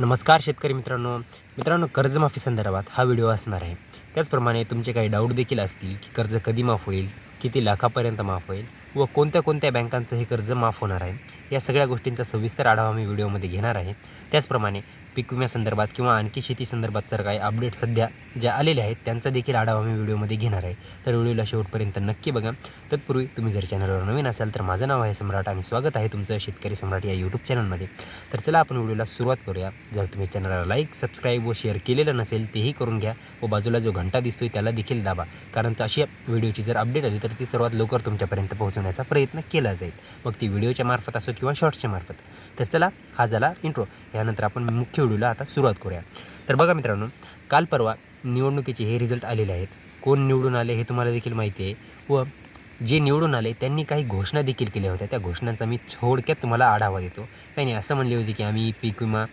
नमस्कार शेतकरी मित्रांनो. मित्रांनो कर्जमाफी संदर्भात हा व्हिडिओ असणार आहे. त्याचप्रमाणे तुमचे काही डाऊट देखील असतील की कर्ज कधी माफ होईल किती लाखापर्यंत माफ होईल व कोणत्या कोणत्या बँकांचं हे कर्ज माफ होणार आहे या सगळ्या गोष्टींचा सविस्तर आढावा मी व्हिडिओमध्ये घेणार आहे. त्याचप्रमाणे पीक विम्यासंदर्भात किंवा आणखी शेती संदर्भात जर काही अपडेट सध्या ज्या आलेल्या आहेत त्यांचा देखील आढावा मी व्हिडिओमध्ये घेणार आहे. तर व्हिडिओला शेवटपर्यंत नक्की बघा. तत्पूर्वी तुम्ही जर चॅनलवर नवीन असाल तर माझं नाव आहे सम्राट आणि स्वागत आहे तुमचं शेतकरी सम्राट या यूट्यूब चॅनलमध्ये तर चला आपण व्हिडिओला सुरुवात करूया. जर तुम्ही चॅनलला लाईक सबस्क्राईब व शेअर केलेलं नसेल तेही करून घ्या व बाजूला जो घंटा दिसतोय त्याला देखील दाबा. कारण तर अशी व्हिडिओची जर अपडेट आली तर ती सर्वात लवकर तुमच्यापर्यंत पोहोचवण्याचा प्रयत्न केला जाईल. मग ती व्हिडिओच्या मार्फत असो किंवा शॉर्ट्सच्या मार्फत. तर चला हा झाला इंट्रो यानंतर आपण मुख्य व्हिडिओला आता सुरुवात करूया. तर बघा मित्रांनो काल परवा निवडणुकीचे हे रिझल्ट आलेले आहेत. कोण निवडून आले हे तुम्हाला देखील माहिती आहे. व जे निवडून आले त्यांनी काही घोषणा देखील केल्या होत्या. त्या घोषणांचा मी थोडक्यात तुम्हाला आढावा देतो. त्यांनी असं म्हणले होते की आम्ही पीक विमा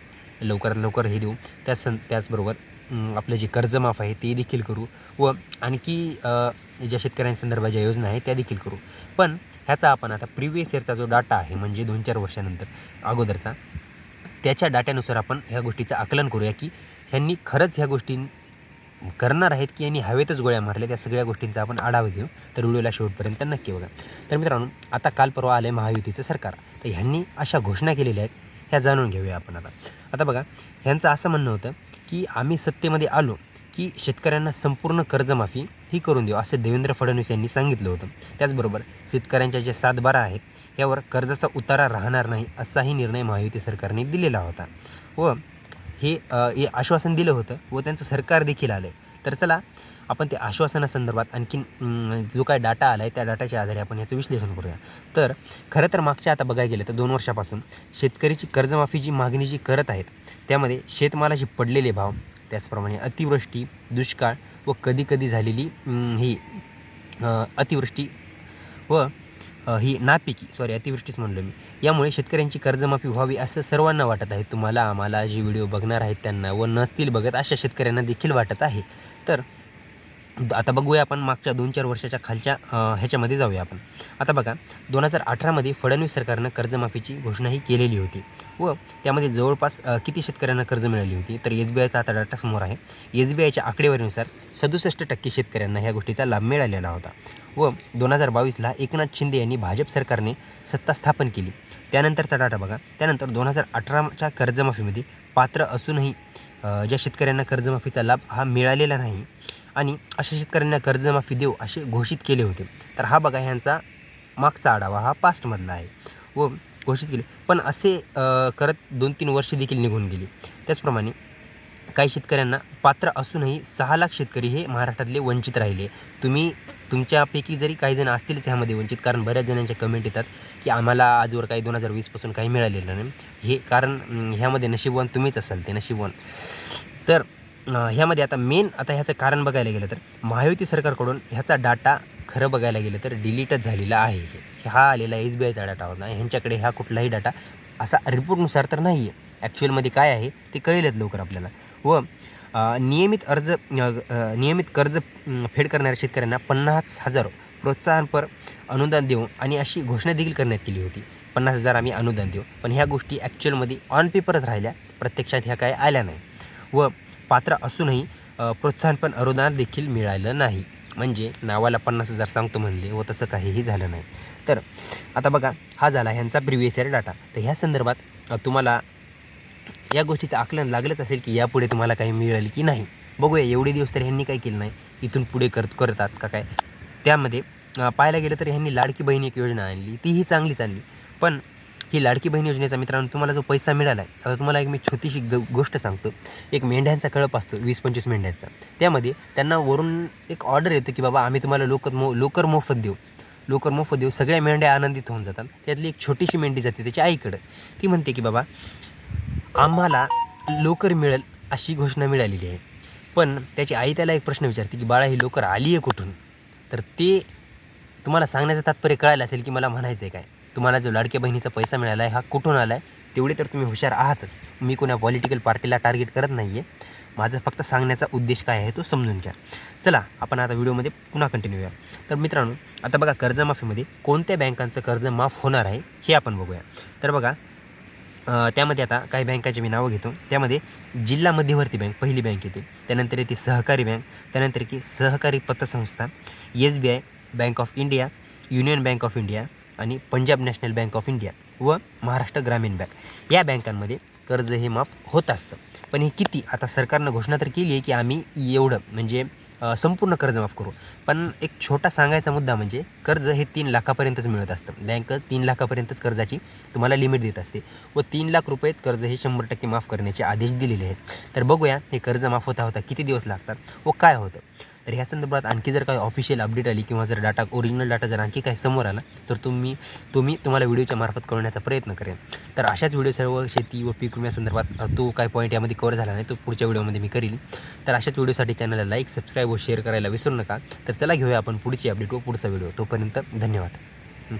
लवकरात लवकर हे देऊ. त्याच त्याचबरोबर आपलं जे कर्जमाफ आहे ते देखील करू. व आणखी ज्या शेतकऱ्यांसंदर्भात ज्या योजना आहेत त्या देखील करू. पण ह्याचा आपण आता प्रिव्हियस इयरचा जो डाटा आहे म्हणजे दोन चार वर्षानंतर अगोदरचा त्याच्या डाट्यानुसार आपण ह्या गोष्टीचं आकलन करूया की ह्यांनी खरंच ह्या गोष्टी करणार आहेत की यांनी हवेतच गोळ्या मारल्या त्या सगळ्या गोष्टींचा आपण आढावा घेऊ. तर व्हिडिओला शेवटपर्यंत नक्की बघा. तर मित्रांनो आता काल परवा आलं आहे महायुतीचं सरकार. तर ह्यांनी अशा घोषणा केलेल्या आहेत ह्या जाणून घेऊया आपण आता. आता बघा ह्यांचं असं म्हणणं होतं की आम्ही सत्तेमध्ये आलो की शेतकऱ्यांना संपूर्ण कर्जमाफी ही करून देऊ असं देवेंद्र फडणवीस यांनी सांगितलं होतं. त्याचबरोबर शेतकऱ्यांच्या जे सातबारा आहेत यावर कर्जाचा उतारा राहणार नाही असाही निर्णय महायुती सरकारने दिलेला होता. व हे हे आश्वासन दिलं होतं व त्यांचं सरकार देखील आलं आहे तर चला आपण त्या आश्वासनासंदर्भात आणखीन जो काय डाटा आला आहे त्या डाटाच्या आधारे आपण याचं विश्लेषण करूया. तर खरं तर मागच्या आता बघायला गेलं तर दोन वर्षापासून शेतकरीची कर्जमाफी जी मागणी जी करत आहेत त्यामध्ये शेतमालाचे पडलेले भाव त्याचप्रमाणे अतिवृष्टी दुष्काळ व कधीकधी झालेली ही अतिवृष्टी व ही नापिकी सॉरी अतिवृष्टीच म्हणलो मी. यामुळे शेतकऱ्यांची कर्जमाफी व्हावी असं सर्वांना वाटत आहे. तुम्हाला आम्हाला जे व्हिडिओ बघणार आहेत त्यांना व नसतील बघत अशा शेतकऱ्यांना देखील वाटत आहे. तर आता बघूया आपण मागच्या दोन चार वर्षाच्या खालच्या ह्याच्यामध्ये जाऊया आपण. आता बघा दोन हजार अठरामध्ये फडणवीस सरकारनं कर्जमाफीची घोषणाही केलेली होती व त्यामध्ये जवळपास किती शेतकऱ्यांना कर्ज मिळाली होती? तर एस बी आयचा आता डाटा समोर आहे. एस बी आयच्या आकडेवारीनुसार सदुसष्ट टक्के शेतकऱ्यांना ह्या गोष्टीचा लाभ मिळालेला होता व दोन हजार बावीसला एकनाथ शिंदे यांनी भाजप सरकारने सत्ता स्थापन केली. त्यानंतरचा डाटा बघा त्यानंतर दोन हजार अठराच्या कर्जमाफीमध्ये पात्र असूनही ज्या शेतकऱ्यांना कर्जमाफीचा लाभ हा मिळालेला नाही आणि अशा शेतकऱ्यांना कर्जमाफी देऊ असे घोषित केले होते. तर हा बघा ह्यांचा मागचा आढावा हा पास्टमधला आहे. व घोषित केले. पण असे करत दोन तीन वर्षे देखील निघून गेली. त्याचप्रमाणे काही शेतकऱ्यांना पात्र असूनही सहा लाख शेतकरी हे महाराष्ट्रातले वंचित राहिले. तुम्ही तुमच्यापैकी जरी काही जण असतीलच ह्यामध्ये वंचित कारण बऱ्याच जणांच्या कमेंट येतात की आम्हाला आजवर काही दोन हजार वीसपासून काही मिळालेलं नाही. हे कारण ह्यामध्ये नशीबवान तुम्हीच असाल ते नशीबवान. तर ह्यामध्ये आता मेन आता ह्याचं कारण बघायला गेलं तर महायुती सरकारकडून ह्याचा डाटा खरं बघायला गेलं तर डिलीटच झालेला आहे हे. हा आलेला एस बी आयचा डाटा होता. ह्यांच्याकडे हा कुठलाही डाटा असा रिपोर्टनुसार तर नाही आहे ॲक्च्युअलमध्ये काय आहे ते कळेलच लवकर आपल्याला. व नियमित अर्ज नियमित कर्ज फेड करणाऱ्या शेतकऱ्यांना पन्नास हजार प्रोत्साहनपर अनुदान देऊ आणि अशी घोषणा देखील करण्यात केली होती. पन्नास हजार आम्ही अनुदान देऊ. पण ह्या गोष्टी ॲक्च्युअलमध्ये ऑन पेपरच राहिल्या. प्रत्यक्षात ह्या काय आल्या नाही. व पात्र असूनही प्रोत्साहनपण अनुदान देखील मिळालं नाही. म्हणजे नावाला पन्नास हजार सांगतो म्हणले व तसं काहीही झालं नाही. तर आता बघा हा झाला ह्यांचा प्रिव्हियस इयर डाटा तर ह्या संदर्भात तुम्हाला या गोष्टीचं आकलन लागलंच असेल की यापुढे तुम्हाला काही मिळेल की नाही. बघूया एवढे दिवस तर ह्यांनी काय केलं नाही. इथून पुढे करत करतात का काय? त्यामध्ये पाहायला गेलं तर ह्यांनी लाडकी बहीण एक योजना आणली. तीही चांगली चालली पण ही लाडकी बहीण योजनेचा मित्रांनो तुम्हाला जो पैसा मिळाला आहे आता तुम्हाला एक मी छोटीशी ग गोष्ट सांगतो. एक मेंढ्यांचा कळप असतो वीस पंचवीस मेंढ्यांचा. त्यामध्ये त्यांना वरून एक ऑर्डर येतो की बाबा आम्ही तुम्हाला लोक मो लोकर मोफत देऊ. लोकर मोफत देऊ सगळ्या मेंढ्या आनंदित होऊन जातात. त्यातली एक छोटीशी मेंढी जाते त्याच्या आईकडं. ती म्हणते की बाबा आम्हाला लोकर मिळेल अशी घोषणा मिळालेली आहे. पण त्याची आई त्याला एक प्रश्न विचारते की बाळा ही लोकर आली आहे कुठून? तर ते तुम्हाला सांगण्याचं तात्पर्य कळायला असेल की मला म्हणायचं आहे काय? तुम्हाला जो लाडक्या बहिणीचा पैसा मिळाला आहे हा कुठून आला आहे तेवढे तर तुम्ही हुशार आहातच. मी कोणा पॉलिटिकल पार्टीला टार्गेट करत नाही आहे माझं फक्त सांगण्याचा उद्देश काय आहे तो समजून घ्या. चला आपण आता व्हिडिओमध्ये पुन्हा कंटिन्यू या. तर मित्रांनो आता बघा कर्जमाफीमध्ये कोणत्या बँकांचं कर्ज माफ होणार आहे हे आपण बघूया. तर बघा त्यामध्ये आता काही बँकाची मी नावं घेतो. त्यामध्ये जिल्हा मध्यवर्ती बँक पहिली बँक येते. त्यानंतर येते सहकारी बँक. त्यानंतर की सहकारी पतसंस्था S B I Bank of India Union Bank of India आणि Punjab National Bank of India व महाराष्ट्र ग्रामीण बँक. या बँकांमध्ये कर्ज हे माफ होत असतं. पण हे किती? आता सरकारनं घोषणा तर केली आहे की आम्ही एवढं म्हणजे संपूर्ण कर्ज माफ करू. पण एक छोटा सांगायचा मुद्दा म्हणजे कर्ज हे तीन लाखापर्यंतच मिळत असतं. बँक तीन लाखापर्यंतच कर्जाची तुम्हाला लिमिट देत असते व तीन लाख रुपयेच कर्ज हे शंभर टक्के माफ करण्याचे आदेश दिलेले आहेत. तर बघूया हे कर्ज माफ होता होता किती दिवस लागतात व काय होतं? तर ह्या संदर्भात आणखी जर काही ऑफिशियल अपडेट आली किंवा जर डाटा ओरिजिनल डाटा जर आणखी काही समोर आला तर तुम्ही तुम्ही तुम्हाला व्हिडिओच्या मार्फत कळवण्याचा प्रयत्न करेन. तर अशाच व्हिडिओ सर्व शेती व पीक विम्यासंदर्भात तो काय पॉईंट यामध्ये कवर झाला नाही तो पुढच्या व्हिडिओमध्ये मी करील तर अशाच व्हिडिओसाठी चॅनलला लाईक सबस्क्राईब व शेअर करायला विसरू नका. तर चला घेऊया आपण पुढची अपडेट व पुढचा व्हिडिओ तोपर्यंत धन्यवाद.